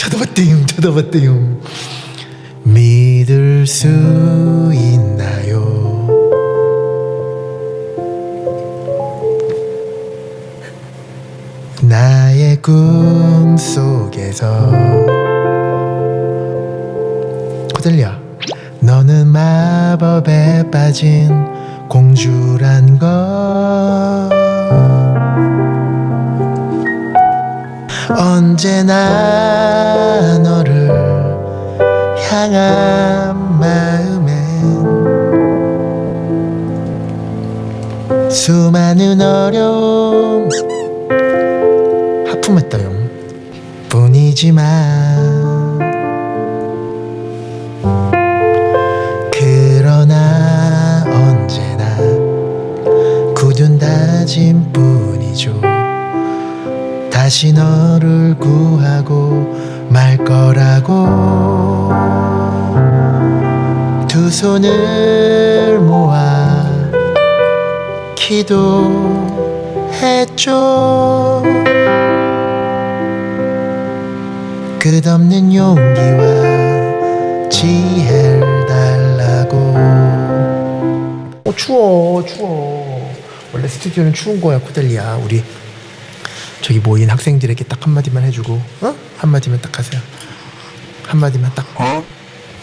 쳐다봤대요. 믿을 수 있나요? 나의 꿈 속에서 코들려 너는 마법에 빠진 공주란 걸 언제나 너를 향한 마음엔 수많은 어려움 하품했다요 뿐이지만 그러나 언제나 굳은 다짐 뿐이죠 다시 너를 구하고 말 거라고. 두 손을 모아 기도했죠. 끝없는 용기와 지혜를 달라고. 어 추워 추워. 원래 스튜디오는 추운 거야 코델리야 우리 저기 모인 학생들에게 딱 한마디만 해주고 어? 한마디만 딱 하세요. 한마디만 딱